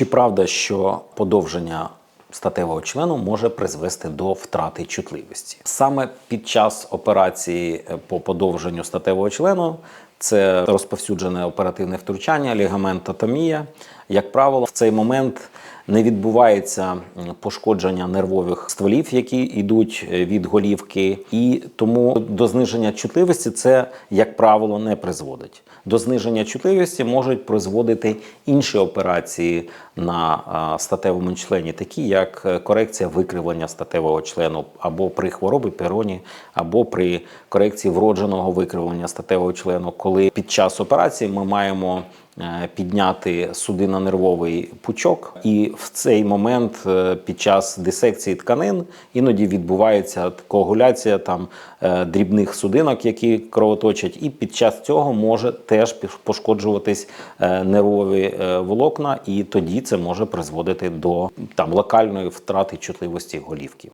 Чи правда, що подовження статевого члену може призвести до втрати чутливості? Саме під час операції е, по подовженню статевого члену це розповсюджене оперативне втручання, лігаментотомія. Як правило, в цей момент не відбувається пошкодження нервових стволів, які йдуть е, від голівки, і тому до зниження чутливості це, як правило, не призводить. До зниження чутливості можуть призводити інші операції на статевому члені, такі як е, корекція викривлення статевого члену або при хворобі пероні, або при корекції вродженого викривлення статевого члену, коли під час операції ми маємо підняти судинно-нервовий пучок, і в цей момент е, під час дисекції тканин іноді відбувається коагуляція там е, дрібних судинок, які кровоточать, і під час цього може теж пошкоджуватись е, нервові е, волокна, і тоді це може призводити до там локальної втрати чутливості голівки.